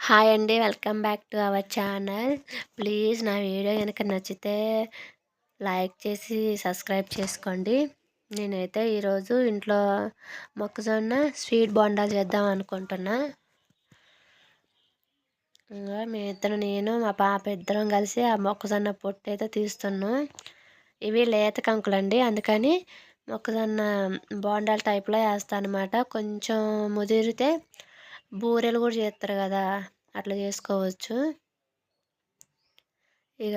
Hi అండి. Welcome back to our channel. Please నా video కనుక నచ్చితే లైక్ చేసి సబ్స్క్రైబ్ చేసుకోండి. నేనైతే ఈరోజు ఇంట్లో మొక్కజొన్న స్వీట్ బొండాలు చేద్దాం అనుకుంటున్నా. మీ ఇద్దరు నేను మా పాప ఇద్దరం కలిసి ఆ మొక్కజొన్న పొట్టు అయితే తీస్తున్నాం. ఇవి లేత కంకులండి. అందుకని మొక్కజొన్న బోండాల టైప్లో వేస్తాను అనమాట కొంచెం ముదిరితే బూరెలు కూడా చేస్తారు కదా అట్లా చేసుకోవచ్చు. ఇక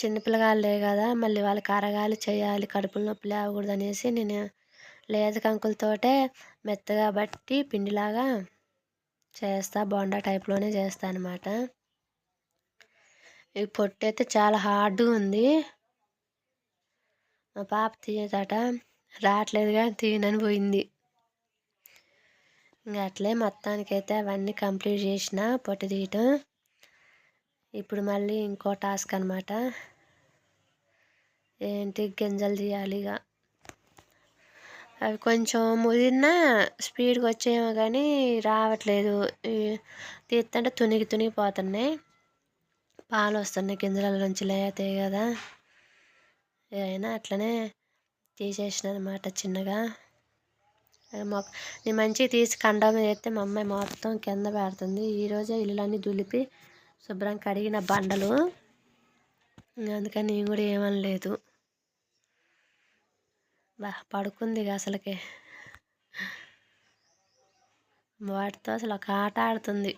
చిన్నపిల్లగాళ్ళే కదా మళ్ళీ వాళ్ళకి అరగాలి చేయాలి కడుపులో నొప్పి లేవకూడదు అనేసి నేను లేత కంకులతోటే మెత్తగా బట్టి పిండిలాగా చేస్తా బోండా టైప్లోనే చేస్తా అనమాట ఈ పొట్టు అయితే చాలా హార్డ్గా ఉంది. మా పాప తీయదట కానీ తీయనని పోయింది. ఇంకా అట్లే మొత్తానికైతే అవన్నీ కంప్లీట్ చేసిన పొట్టు తీయటం. ఇప్పుడు మళ్ళీ ఇంకో టాస్క్ అనమాట ఏంటి గింజలు తీయాలి ఇక అవి కొంచెం ముదిరినా స్పీడ్గా వచ్చేమో కానీ రావట్లేదు. తీస్తుంటే తునిగి తునిగిపోతున్నాయి పాలు వస్తున్నాయి గింజల నుంచి లేతాయి కదా. అయినా అట్లనే తీసేసిన అనమాట చిన్నగా. మొక్క నేను మంచిగా తీసి కండం వేస్తే మా అమ్మాయి మొత్తం కింద పెడుతుంది. ఈరోజే ఇల్లులన్నీ దులిపి శుభ్రం కడిగిన బండలు. అందుకని నేను కూడా ఏమనలేదు. బా పడుకుంది అసలుకే. వాటితో అసలు ఒక ఆట ఆడుతుంది.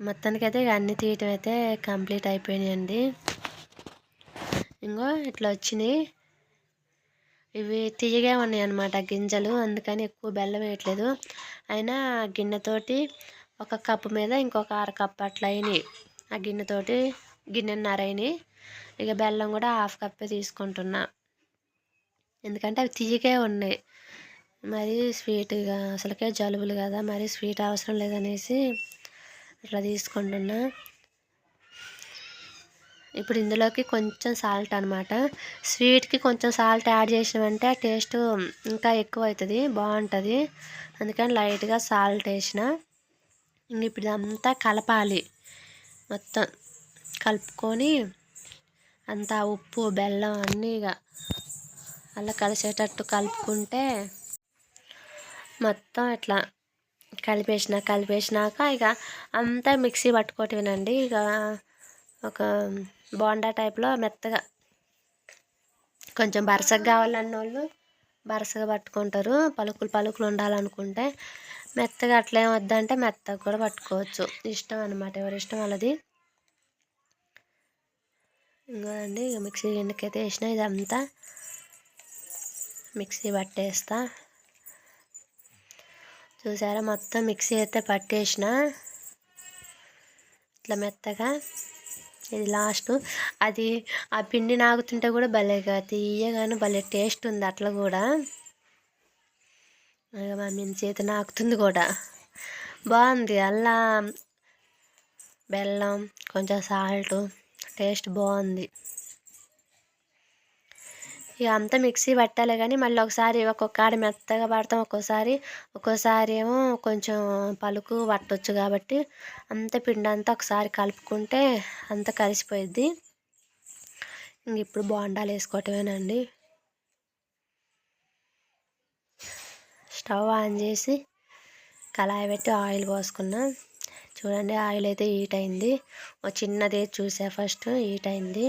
మొత్తానికైతే ఇక అన్ని తీయటం అయితే కంప్లీట్ అయిపోయినాయండి. ఇంకో ఇట్లా వచ్చినాయి. ఇవి తీయగా ఉన్నాయి అన్నమాట గింజలు. అందుకని ఎక్కువ బెల్లం వేయట్లేదు. అయినా గిన్నెతోటి ఒక కప్పు మీద ఇంకొక అర కప్పు అట్లా అయినాయి. ఆ గిన్నెతోటి గిన్నెన్నర అయినాయి. ఇక బెల్లం కూడా హాఫ్ కప్పే తీసుకుంటున్నా. ఎందుకంటే అవి తీయగా ఉన్నాయి. మరి స్వీట్గా అసలుకే జలుబులు కదా మరి స్వీట్ అవసరం లేదనేసి అట్లా తీసుకుంటున్నా. ఇప్పుడు ఇందులోకి కొంచెం సాల్ట్ అనమాట స్వీట్కి కొంచెం సాల్ట్ యాడ్ చేసినామంటే టేస్ట్ ఇంకా ఎక్కువ అవుతుంది బాగుంటుంది. అందుకని లైట్గా సాల్ట్ వేసిన. ఇంక ఇప్పుడు ఇదంతా కలపాలి. మొత్తం కలుపుకొని అంతా ఉప్పు బెల్లం అన్నీ ఇక అలా కలిసేటట్టు కలుపుకుంటే మొత్తం ఇట్లా కలిపేసిన కలిపేసినాక ఇక అంతా మిక్సీ పట్టుకోవటమేనండి ఇక ఒక బోండా టైప్లో మెత్తగా. కొంచెం బరసగా కావాలన్న వాళ్ళు బరసగా పట్టుకుంటారు. పలుకులు పలుకులు ఉండాలనుకుంటే మెత్తగా అట్లా ఏం వద్దంటే మెత్తగా కూడా పట్టుకోవచ్చు. ఇష్టం అనమాట ఎవరి ఇష్టం వాళ్ళది. ఇంకోదండి ఇక మిక్సీ గిన్నెకైతే వేసిన ఇదంతా మిక్సీ పట్టేస్తా. చూసారా మొత్తం మిక్సీ అయితే పట్టేసిన. ఇట్లా మెత్తగా ఇది లాస్ట్. అది ఆ పిండి నాగుతుంటే కూడా భలేగా తీయగాను భలే టేస్ట్ ఉంది అట్లా కూడా. మీ చేతి నాకుతుంది కూడా. బాగుంది అల్లా బెల్లం కొంచెం సాల్ట్. టేస్ట్ బాగుంది. ఇక అంతా మిక్సీ పట్టాలి కానీ మళ్ళీ ఒకసారి ఒక్కొక్క ఆడ మెత్తగా పడతాం ఒక్కోసారి. ఒక్కోసారి ఏమో కొంచెం పలుకు పట్టవచ్చు కాబట్టి అంత పిండి అంతా ఒకసారి కలుపుకుంటే అంత కలిసిపోయిద్ది. ఇంక ఇప్పుడు బోండాలు వేసుకోవటమేనండి. స్టవ్ ఆన్ చేసి కళాయి పెట్టి ఆయిల్ పోసుకున్నా. చూడండి ఆయిల్ అయితే హీట్ అయింది. ఒక చిన్నది చూసా ఫస్ట్ హీట్ అయింది.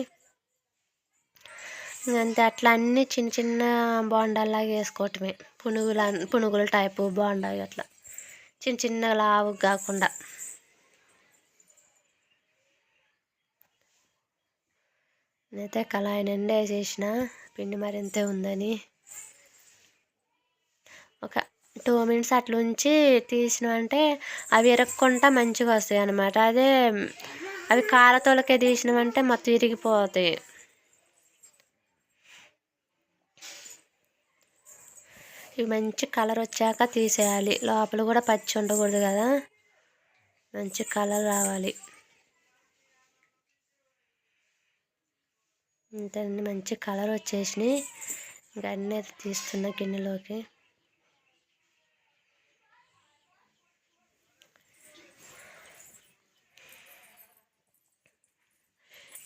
అంతే అట్లా అన్నీ చిన్న చిన్న బోండాల్లాగా వేసుకోవటమే. పునుగుల పునుగుల టైపు బోండా అట్లా. చిన్న చిన్న లావు కాకుండా. నేనైతే కళాయి నిండా వేసేసిన పిండి మరింతే ఉందని. ఒక టూ మినిట్స్ అట్లుంచి తీసినామంటే అవి ఎరక్కుంటా మంచిగా వస్తాయి అన్నమాట అదే అవి కారతోలకే తీసినామంటే మొత్తం విరిగిపోతాయి ఇవి మంచి కలర్ వచ్చాక తీసేయాలి. లోపల కూడా పచ్చి ఉండకూడదు కదా. మంచి కలర్ రావాలి. ఇంతండి మంచి కలర్ వచ్చేసినాయి. ఇంకా అన్నీ అయితే తీస్తున్నా గిన్నెలోకి.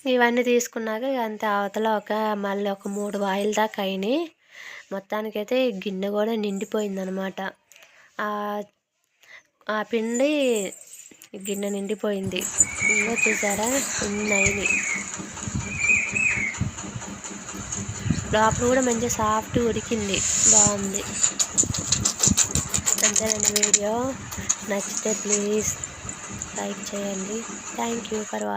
ఇవన్నీ తీసుకున్నాక అంత అవతల ఒక మళ్ళీ ఒక మూడు వాయిల్ దాకా అయినాయి. మొత్తానికైతే గిన్నె కూడా నిండిపోయిందనమాట. ఆ పిండి గిన్నె నిండిపోయింది. ఇంకా చూసారా? ఇన్ని లోపల కూడా మంచిగా సాఫ్ట్ ఉడికింది. బాగుంది. అంతేనండి వీడియో. నచ్చితే ప్లీజ్ లైక్ చేయండి. Thank you for watching